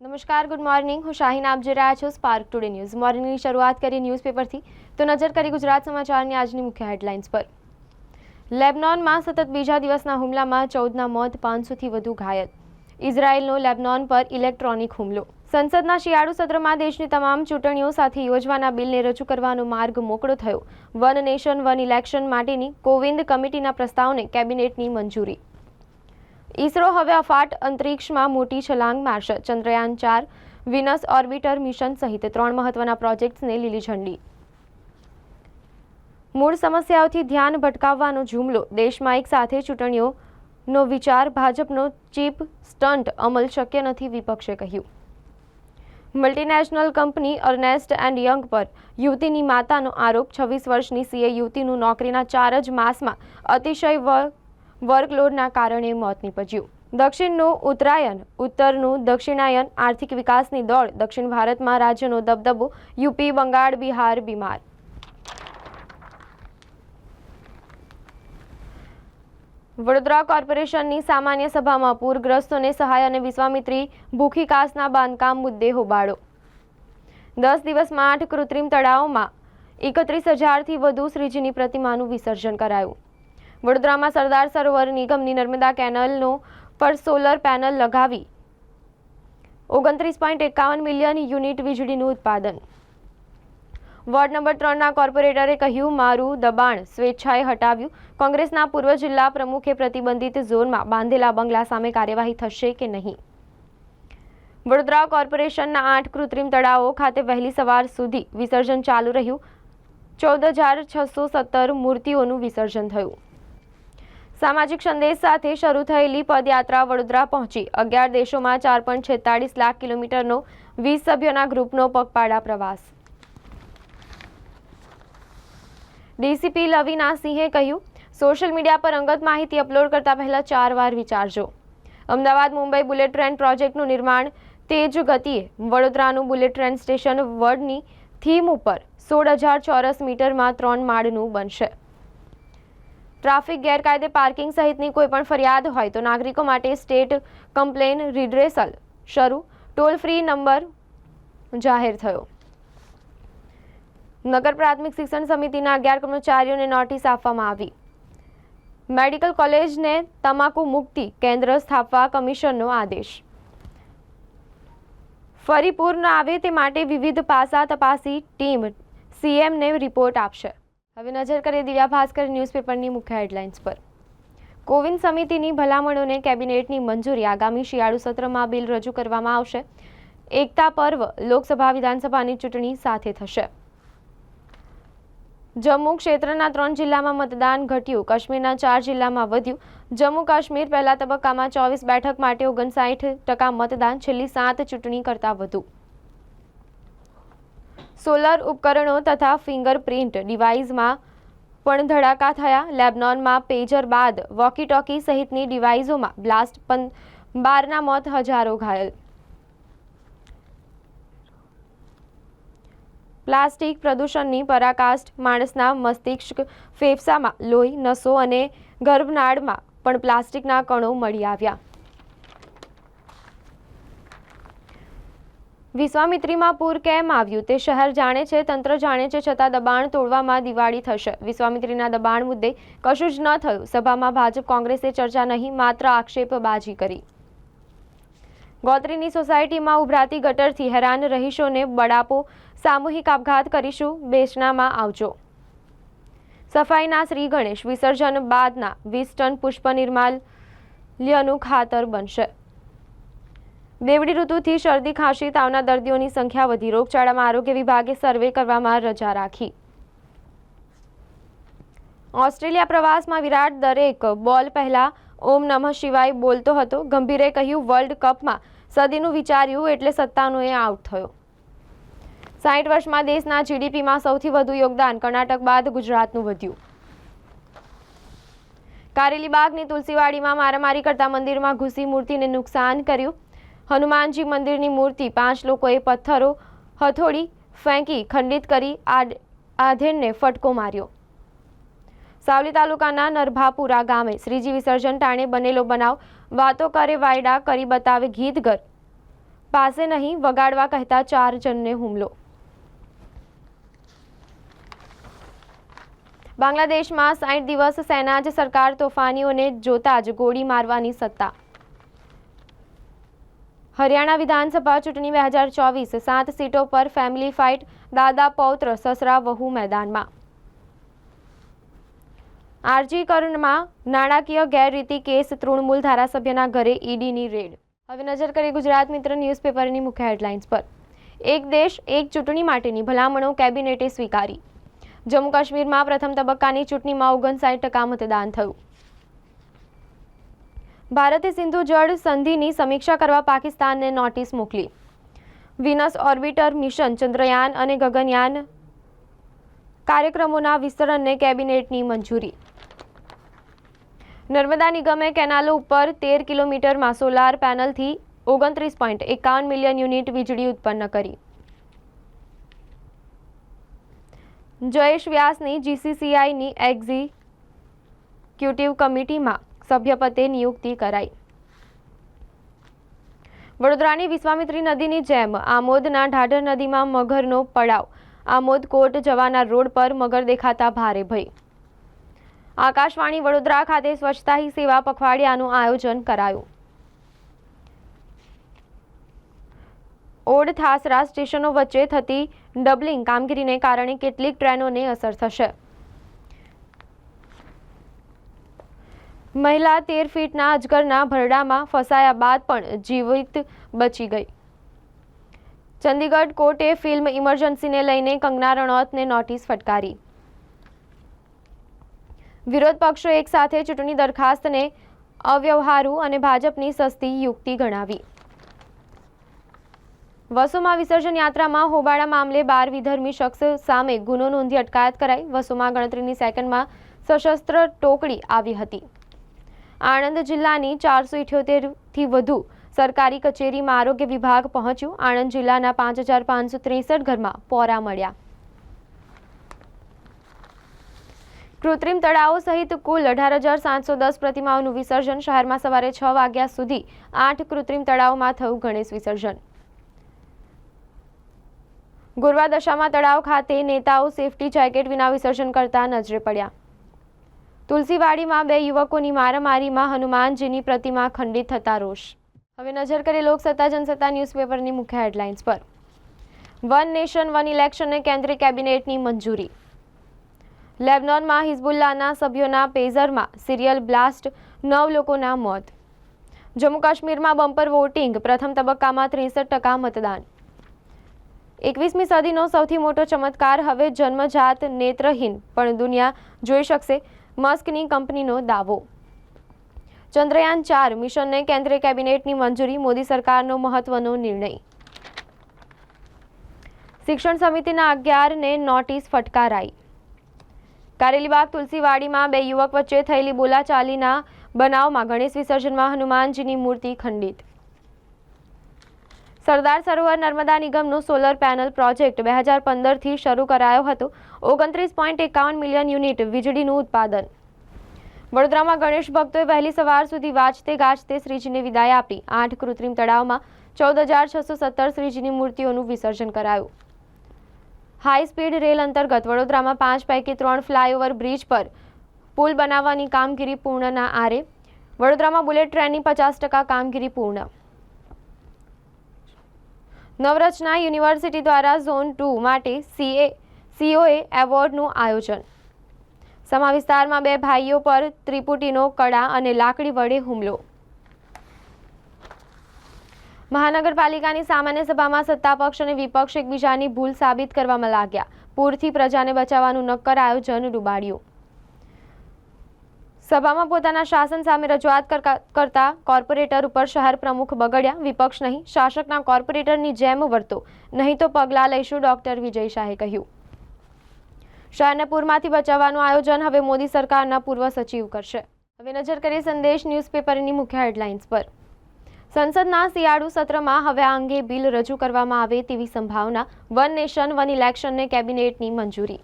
નમસ્કાર, good morning. હું શાહીન આપ જોઈ રહ્યા છો સ્પાર્ક ટુડે ન્યૂઝ. મોર્નિંગની શરૂઆત કરી ન્યૂઝપેપરથી તો નજર કરી ગુજરાત સમાચારની આજની મુખ્ય હેડલાઇન્સ પર. લેબનોનમાં સતત બીજા દિવસના હુમલામાં ચૌદના મોત, પાંચસોથી વધુ ઘાયલ. ઇઝરાયેલનો લેબનોન પર ઇલેક્ટ્રોનિક હુમલો. સંસદના શિયાળુ સત્રમાં દેશની તમામ ચૂંટણીઓ સાથે યોજવાના બિલને રજૂ કરવાનો માર્ગ મોકળો થયો. વન નેશન, વન ઇલેક્શન માટેની કોવિંદ કમિટીના પ્રસ્તાવને કેબિનેટની મંજૂરી. ઇસરો હવે અફાટ અંતરિક્ષમાં મોટી છલાંગ મારશે. ચંદ્રયાન ચાર વિનસ ઓર્બિટર મિશન સહિત ત્રણ મહત્વના પ્રોજેક્ટ્સને લીલી ઝંડી. મૂળ સમસ્યાઓથી ધ્યાન ભટકાવવાનો જુમલો. દેશમાં એક સાથે ચૂંટણીઓનો વિચાર ભાજપનો ચીપ સ્ટન્ટ અમલ શક્ય નથી, વિપક્ષે કહ્યું. Multinational company Ernst and Young પર યુવતીની માતાનો આરોપ. છવ્વીસ વર્ષની સીએ યુવતીનું નોકરીના ચાર જ માસમાં અતિશય વર્કલોડના કારણે મોત નીપજ્યું. દક્ષિણનું ઉત્તરાયણ, ઉત્તરનું દક્ષિણાયન આર્થિક વિકાસની દોડ, દક્ષિણ ભારતમાં રાજ્યનો દબદબો, યુપી, બંગાળ, બિહાર બીમાર. વડોદરા કોર્પોરેશનની સામાન્ય સભામાં પૂરગ્રસ્તોને સહાય અને વિશ્વામિત્રી ભૂખીકાસના બાંધકામ મુદ્દે હોબાળો. દસ દિવસમાં આઠ કૃત્રિમ તળાવોમાં એકત્રીસ હજારથી વધુ શ્રીજીની પ્રતિમાનું વિસર્જન કરાયું. વડોદરામાં સરદાર સરોવર નિગમની નર્મદા કેનલનો પર સોલર પેનલ લગાવી. ઓગણત્રીસ પોઈન્ટ એકાવન મિલિયન યુનિટ વીજળીનું ઉત્પાદન. વોર્ડ નંબર ત્રણના કોર્પોરેટરે કહ્યું, મારું દબાણ સ્વેચ્છાએ હટાવ્યું. કોંગ્રેસના પૂર્વ જિલ્લા પ્રમુખે પ્રતિબંધિત ઝોનમાં બાંધેલા બંગલા સામે કાર્યવાહી થશે કે નહીં? વડોદરા કોર્પોરેશનના આઠ કૃત્રિમ તળાવો ખાતે વહેલી સવાર સુધી વિસર્જન ચાલુ રહ્યું. ચૌદ હજાર છસો સત્તર મૂર્તિઓનું વિસર્જન થયું. સામાજિક સંદેશ સાથે શરૂ થયેલી પદયાત્રા વડોદરા પહોંચી. અગિયાર દેશોમાં ચાર પોઈન્ટ છેતાળીસ લાખ કિલોમીટરનો વીસ સભ્યોના ગ્રુપનો પગપાળા પ્રવાસ. ડીસીપી લવિના સિંહે કહ્યું, સોશિયલ મીડિયા પર અંગત માહિતી અપલોડ કરતા પહેલા ચાર વાર વિચારજો. અમદાવાદ મુંબઈ બુલેટ ટ્રેન પ્રોજેક્ટનું નિર્માણ તેજ ગતિએ વડોદરાનું બુલેટ ટ્રેન સ્ટેશન વર્ડની થીમ ઉપર સોળ હજાર ચોરસ મીટરમાં ત્રણ માળનું બનશે. ટ્રાફિક ગેરકાયદે પાર્કિંગ સહિતની કોઈપણ ફરિયાદ હોય તો નાગરિકો માટે સ્ટેટ કમ્પ્લેન રિડ્રેસલ શરૂ. ટોલ ફ્રી નંબર જાહેર થયો. નગર પ્રાથમિક શિક્ષણ સમિતિના અગિયાર કર્મચારીઓને નોટિસ આપવામાં આવી. મેડિકલ કોલેજને તમાકુ મુક્તિ કેન્દ્ર સ્થાપવા કમિશનનો આદેશ. ફરી પૂર્ણ આવે તે માટે વિવિધ પાસા તપાસી ટીમ સીએમને રિપોર્ટ આપશે. હવે નજર કરીએ દિવ્યા ભાસ્કર ન્યૂઝપેપરની મુખ્ય હેડલાઇન્સ પર. કોવિંદ સમિતિની ભલામણોને કેબિનેટની મંજૂરી આગામી શિયાળુ સત્રમાં બિલ રજૂ કરવામાં આવશે. એકતા પર્વ લોકસભા વિધાનસભાની ચૂંટણી સાથે થશે. જમ્મુ ક્ષેત્રના ત્રણ જિલ્લામાં મતદાન ઘટ્યું. કાશ્મીરના ચાર જિલ્લામાં વધ્યું. જમ્મુ કાશ્મીર પહેલા તબક્કામાં ચોવીસ બેઠક માટે ઓગણસાઠ ટકા મતદાન, છેલ્લી સાત ચૂંટણી કરતાં વધુ. સોલર ઉપકરણો તથા ફિંગરપ્રિન્ટ ડિવાઇસમાં પણ ધડાકા થયા. લેબનોનમાં પેજર બાદ વોકી ટોકી સહિતની ડિવાઇસોમાં બ્લાસ્ટ પણ બારના મોત હજારો ઘાયલ. પ્લાસ્ટિક પ્રદૂષણની પરાકાષ્ઠ માણસના મસ્તિષ્ક ફેફસામાં લોહી, નસો અને ગર્ભનાળમાં પણ પ્લાસ્ટિકના કણો મળી આવ્યા. વિશ્વામિત્રીમાં પૂર કેમ આવ્યું? તે શહેર જાણે છે, તંત્ર જાણે છે, છતાં દબાણ તોડવામાં દિવાળી થશે. વિશ્વામિત્રીના દબાણ મુદ્દે કશું જ ન થયું. સભામાં ભાજપ કોંગ્રેસે ચર્ચા નહીં, માત્ર આક્ષેપબાજી કરી. ગોત્રીની સોસાયટીમાં ઉભરાતી ગટરથી હેરાન રહીશોને બડાપો સામૂહિક આપઘાત કરીશું બેચનામાં આવજો. સફાઈના શ્રી ગણેશ, વિસર્જન બાદના વીસ ટન પુષ્પ નિર્માલ્યનું ખાતર બનશે. બેવડી ઋતુથી શરદી, ખાંસી, તાવના દર્દીઓની સંખ્યા વધી. રોગચાળામાં આરોગ્ય વિભાગે સર્વે કરવામાં રજા રાખી. ઓસ્ટ્રેલિયા પ્રવાસમાં વિરાટ દરેક બોલ પહેલા ઓમ નમઃ શિવાય બોલતો હતો. ગંભીરે કહ્યું, વર્લ્ડ કપમાં સદીનું વિચાર્યું એટલે સત્તાનુએ આઉટ થયો. સાઠ વર્ષમાં દેશના જીડીપીમાં સૌથી વધુ યોગદાન, કર્ણાટક બાદ ગુજરાતનું વધ્યું. કારેલીબાગની તુલસીવાડીમાં મારામારી કરતા મંદિરમાં ઘૂસી મૂર્તિને નુકસાન કર્યું. હનુમાનજી મંદિરની મૂર્તિ પાંચ લોકોએ પથ્થરો, હથોડી ફેંકી ખંડિત કરી આડ, આધેડને ફટકો માર્યો. સાવલી તાલુકાના નરભાપુરા ગામે શ્રીજી વિસર્જન ટાણે બનેલો બનાવ વાતો કરે વાયડા કરી બતાવે ગીત ગર પાસે નહીં વગાડવા કહેતા ચાર જણને હુમલો. બાંગ્લાદેશમાં સાઠ દિવસ સેના જ સરકાર તોફાનીઓને જોતા જ ગોળી મારવાની સત્તા. હરિયાણા વિધાનસભા ચૂંટણી બે હજાર ચોવીસ, સાત સીટો પર ફેમિલી ફાઇટ દાદા, પૌત્ર, સસરા, વહુ મેદાનમાં. આરજી કરણમાં નાણાકીય ગેરરીતિ કેસ તૃણમૂલ ધારાસભ્યના ઘરે ઈડીની રેડ. હવે નજર કરીએ ગુજરાત મિત્ર ન્યૂઝપેપરની મુખ્ય હેડલાઇન્સ પર. એક દેશ, એક ચૂંટણી માટેની ભલામણો કેબિનેટે સ્વીકારી. જમ્મુ કાશ્મીરમાં પ્રથમ તબક્કાની ચૂંટણીમાં ઓગણસાઠ ટકા મતદાન થયું. ભારતે સિંધુ જળ સંધિની સમીક્ષા કરવા પાકિસ્તાનને નોટિસ મોકલી. વિનસ ઓર્બિટર મિશન ચંદ્રયાન અને ગગનયાન કાર્યક્રમોના વિસ્તરણને કેબિનેટની મંજૂરી. નર્મદા નિગમે કેનાલો ઉપર તેર કિલોમીટરમાં સોલાર પેનલથી ઓગણત્રીસ પોઈન્ટ એકાવન મિલિયન યુનિટ વીજળી ઉત્પન્ન કરી. જયેશ વ્યાસની જીસીસીઆઈની એક્ઝિક્યુટિવ કમિટીમાં સભ્યપદે નિયુક્તિ કરાઈ. વડોદરાની વિશ્વામિત્રી નદીની જેમ આમોદના ઢાઢર નદીમાં મગરનો પડાવ. આમોદ કોટ જવાના રોડ પર મગર દેખાતા ભારે ભય. આકાશવાણી વડોદરા ખાતે સ્વચ્છતા સેવા પખવાડિયાનું આયોજન કરાયું. ઓડ થાસરા સ્ટેશનો વચ્ચે થતી ડબલિંગ કામગીરીને કારણે કેટલીક ટ્રેનોને અસર થશે. મહિલા તેર ફીટના અજગરના ભરડામાં ફસાયા બાદ પણ જીવિત બચી ગઈ. ચંદીગઢ કોર્ટે ફિલ્મ ઇમરજન્સીને લઈને કંગના રણૌતને નોટિસ ફટકારી. વિરોધ પક્ષો એક સાથે ચૂંટણી દરખાસ્તને અવ્યવહારુ અને ભાજપની સસ્તી યુક્તિ ગણાવી. વસુમાં વિસર્જન યાત્રામાં હોબાળા મામલે બાર વિધર્મી શખ્સ સામે ગુનો નોંધી અટકાયત કરાઈ. વસુમાં ગણતરીની સેકન્ડમાં સશસ્ત્ર ટોકડી આવી હતી. આણંદ જિલ્લાની ચારસો ઇઠ્યોતેરથી વધુ સરકારી કચેરીમાં આરોગ્ય વિભાગ પહોંચ્યું. આણંદ જિલ્લાના પાંચ હજાર પાંચસો ત્રેસઠ ઘરમાં પોરા મળ્યા. કૃત્રિમ તળાવો સહિત કુલ અઢાર હજાર સાતસો દસ પ્રતિમાઓનું વિસર્જન શહેરમાં સવારે છ વાગ્યા સુધી આઠ કૃત્રિમ તળાવોમાં થયું ગણેશ વિસર્જન. ગુરવા દશામાં તળાવ ખાતે નેતાઓ સેફટી જેકેટ વિના વિસર્જન કરતા નજરે પડ્યા. તુલસીવાડીમાં બે યુવકોની મારામારીમાં હનુમાનજીની પ્રતિમા ખંડિત થતા રોષ. હવે નજર કરીએ લોકસત્તા, જનસત્તા ન્યૂઝપેપરની મુખ્ય હેડલાઇન્સ પર. વન નેશન, વન ઇલેક્શનને કેન્દ્રીય કેબિનેટની મંજૂરી. લેબનોનમાં હિઝબુલ્લાના સભ્યોના પેઝરમાં સિરિયલ બ્લાસ્ટ, નવ લોકોના મોત. જમ્મુ કાશ્મીરમાં બમ્પર વોટિંગ, પ્રથમ તબક્કામાં ત્રેસઠ ટકા મતદાન. એકવીસમી સદીનો સૌથી મોટો ચમત્કાર, હવે જન્મજાત નેત્રહીન, પણ દુનિયા જોઈ શકશે મસ્કની કંપનીનો દાવો. ચંદ્રયાન ચાર મિશનને કેન્દ્રીય કેબિનેટની મંજૂરી, મોદી સરકારનો મહત્વનો નિર્ણય. શિક્ષણ સમિતિના અગિયારને નોટિસ ફટકારાઈ. કારેલીબાગ તુલસીવાડીમાં બે યુવક વચ્ચે થયેલી બોલાચાલીના બનાવમાં ગણેશ વિસર્જનમાં હનુમાનજીની મૂર્તિ ખંડિત. સરદાર સરોવર નર્મદા નિગમનો સોલર પેનલ પ્રોજેક્ટ બે હજાર પંદરથી શરૂ કરાયો હતો. ઓગણત્રીસ પોઈન્ટ એકાવન મિલિયન યુનિટ વીજળીનું ઉત્પાદન. વડોદરામાં ગણેશ ભક્તોએ વહેલી સવાર સુધી વાંચતે ગાજતે શ્રીજીને વિદાય આપી. આઠ કૃત્રિમ તળાવમાં ચૌદ હજાર છસો સત્તર શ્રીજીની મૂર્તિઓનું વિસર્જન કરાયું. હાઈ સ્પીડ રેલ અંતર્ગત વડોદરામાં પાંચ પૈકી ત્રણ ફ્લાયઓવર બ્રિજ પર પુલ બનાવવાની કામગીરી પૂર્ણના આરે. વડોદરામાં બુલેટ ટ્રેનની પચાસ ટકા કામગીરી પૂર્ણ. નવરચના યુનિવર્સિટી દ્વારા ઝોન ટુ માટે સીએ, સીઓએ એવોર્ડનું આયોજન. સમા વિસ્તારમાં બે ભાઈઓ પર ત્રિપુટીનો કડા અને લાકડી વડે હુમલો. મહાનગરપાલિકાની સામાન્ય સભામાં સત્તાપક્ષ અને વિપક્ષ એકબીજાની ભૂલ સાબિત કરવામાં લાગ્યા. પૂરથી પ્રજાને બચાવવાનું નક્કર આયોજન ડૂબાડ્યું. સભામાં પોતાના શાસન સામે રજૂઆત કરતા કોર્પોરેટર ઉપર શહેર પ્રમુખ બગડ્યા. વિપક્ષ નહીં, શાસકના કોર્પોરેટરની જેમ વર્તો. નહીં તો પગલાં લઈશું, ડોક્ટર વિજય શાહે કહ્યું. શહેરને પૂરમાંથી બચાવવાનું આયોજન હવે મોદી સરકારના પૂર્વ સચિવ કરશે. હવે નજર કરીએ સંદેશ ન્યૂઝપેપરની મુખ્ય હેડલાઇન્સ પર. સંસદના શિયાળુ સત્રમાં હવે આ અંગે બિલ રજૂ કરવામાં આવે તેવી સંભાવના. વન નેશન, વન ઇલેક્શનને કેબિનેટની મંજૂરી.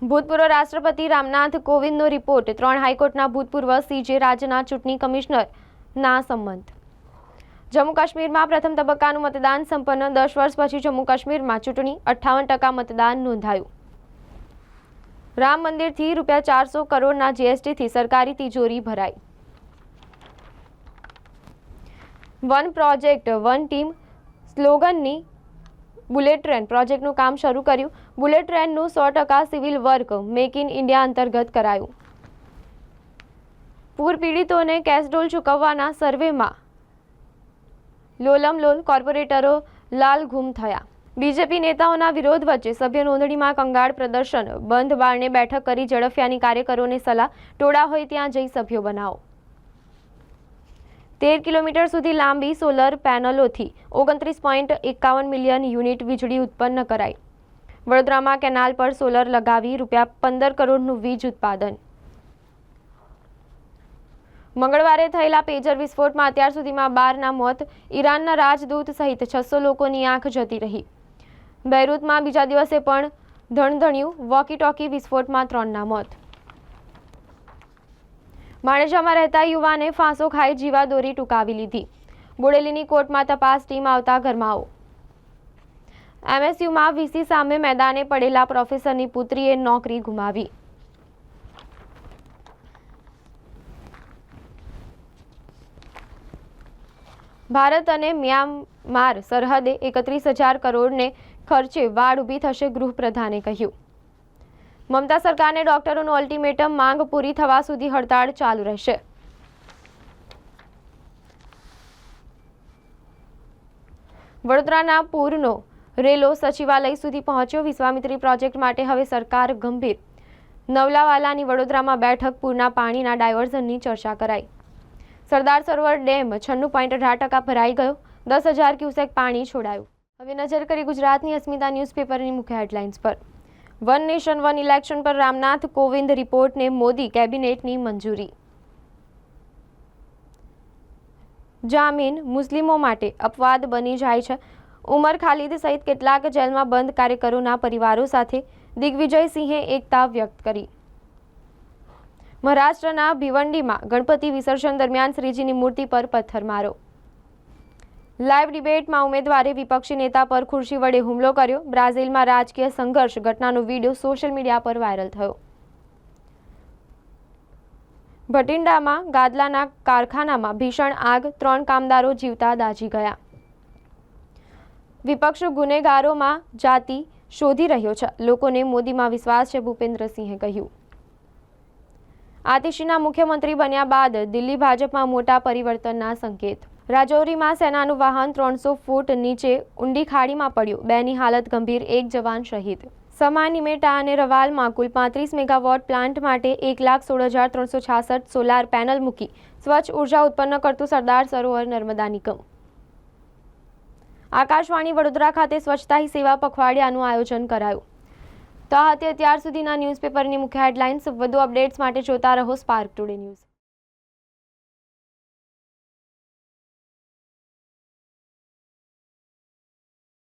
ભૂતપૂર્વ રાષ્ટ્રપતિ રામનાથ કોવિંદનો રિપોર્ટ. ત્રણ હાઈકોર્ટના ભૂતપૂર્વ સીજે રાજ્યના ચૂંટણી કમિશનરના સંબંધ જમ્મુ કાશ્મીરમાં પ્રથમ તબક્કાનું મતદાન સંપન્ન. દસ વર્ષ પછી જમ્મુ કાશ્મીરમાં ચૂંટણી. અઠ્ઠાવન ટકા મતદાન નોંધાયું. રામ મંદિરથી રૂપિયા ચારસો કરોડના જીએસટીથી સરકારી તિજોરી ભરાઈ. One project, one team. સ્લોગનની bullet train પ્રોજેક્ટનું કામ શરૂ કર્યું. બુલેટ ટ્રેનનું સો ટકા civil work make in India અંતર્ગત કરાયું. પૂર પીડિતોને કેસડોલ ચૂકવવાના સર્વેમાં લોલમલોલ કોર્પોરેટરો લાલ ગુમ થયા. બીજેપી નેતાઓના વિરોધ વચ્ચે સભ્ય નોંધણીમાં કંગાળ પ્રદર્શન, બંધ બારણે બેઠક કરી ઝડફિયાની કાર્યકરોને સલાહ, ટોળા હોય ત્યાં જઈ સભ્યો બનાવો. તેર કિલોમીટર સુધી લાંબી સોલર પેનલોથી ઓગણત્રીસ પોઈન્ટ એકાવન મિલિયન યુનિટ વીજળી ઉત્પન્ન કરાઈ. વડોદરામાં કેનાલ પર સોલર લગાવી રૂપિયા પંદર કરોડનું વીજ ઉત્પાદન. મંગળવારે થયેલા પેજર વિસ્ફોટમાં અત્યાર સુધીમાં બારના મોત, ઈરાનના રાજદૂત સહિત છસો લોકોની આંખ જતી રહી. બૈરૂતમાં બીજા દિવસે પણ ધણધણ્યું વોકી ટોકી વિસ્ફોટમાં ત્રણના મોત. માણેજામાં રહેતા યુવાને ફાંસો ખાઈ જીવાદોરી ટૂંકાવી લીધી. બોડેલીની કોર્ટમાં તપાસ ટીમ આવતા ગરમાઓ એમએસયુમાં વીસી સામે મેદાને પડેલા પ્રોફેસરની પુત્રીએ નોકરી ગુમાવી. ભારત અને મ્યાનમાર સરહદે એકત્રીસ હજાર કરોડને ખર્ચે વાડ ઊભી થશે ગૃહપ્રધાને કહ્યું. મમતા સરકારને ડોક્ટરોનું અલ્ટિમેટમ માંગ પૂરી થવા સુધી હડતાળ ચાલુ રહેશે. વડોદરાના પૂરનો રેલો સચિવાલય સુધી પહોંચ્યો. વિશ્વામિત્રી પ્રોજેક્ટ માટે હવે સરકાર ગંભીર. નવલાવાલાની વડોદરામાં બેઠક પૂરના પાણીના ડાયવર્ઝનની ચર્ચા કરાઈ. સરદાર સરોવર ડેમ છન્નું પોઈન્ટ અઢાર ટકા ભરાઈ ગયો. દસ હજાર ક્યુસેક પાણી છોડાયું. હવે નજર કરી ગુજરાતની અસ્મિતા ન્યૂઝપેપરની મુખ્ય હેડલાઇન્સ પર. વન નેશન, વન ઇલેક્શન પર રામનાથ કોવિંદ રિપોર્ટને મોદી કેબિનેટની મંજૂરી. જામીન મુસ્લિમો માટે અપવાદ બની જાય છે. ઉમર ખાલિદ સહિત કેટલાક જેલમાં બંધ કાર્યકરોના પરિવારો સાથે દિગ્વિજયસિંહે એકતા વ્યક્ત કરી. મહારાષ્ટ્રના ભિવંડીમાં ગણપતિ વિસર્જન દરમિયાન શ્રીજીની મૂર્તિ પર પથ્થરમારો લાઈવ ડિબેટમાં ઉમેદવારે વિપક્ષી નેતા પર ખુરશી વડે હુમલો કર્યો. બ્રાઝિલમાં રાજકીય સંઘર્ષ ઘટનાનો વીડિયો સોશિયલ મીડિયા પર વાયરલ થયો. ભટિંડામાં ગાદલાના કારખાનામાં ભીષણ આગ, ત્રણ કામદારો જીવતા દાઝી ગયા. વિપક્ષ ગુનેગારોમાં જાતિ શોધી રહ્યો છે. લોકોને મોદીમાં વિશ્વાસ છે, ભૂપેન્દ્રસિંહે કહ્યું. આતિશીના મુખ્યમંત્રી બન્યા બાદ દિલ્હી ભાજપમાં મોટા પરિવર્તનના સંકેત. રાજૌરીમાં સેનાનું વાહન ત્રણસો ફૂટ નીચે ઊંડી ખાડીમાં પડ્યું. બેની હાલત ગંભીર, એક જવાન શહીદ. સમા નિમેટા અને રવાલમાં કુલ પાંત્રીસ મેગાવોટ પ્લાન્ટ માટે એક લાખ સોળ હજાર ત્રણસો છાસઠ સોલાર પેનલ મૂકી સ્વચ્છ ઊર્જા ઉત્પન્ન કરતું સરદાર સરોવર નર્મદા નિગમ. આકાશવાણી વડોદરા ખાતે સ્વચ્છતા હી સેવા પખવાડિયાનું આયોજન કરાયું. તો આ હતી અત્યાર સુધીના ન્યૂઝપેપરની મુખ્ય હેડલાઇન્સ. વધુ અપડેટ્સ માટે જોતા રહો સ્પાર્ક ટુડે ન્યૂઝ.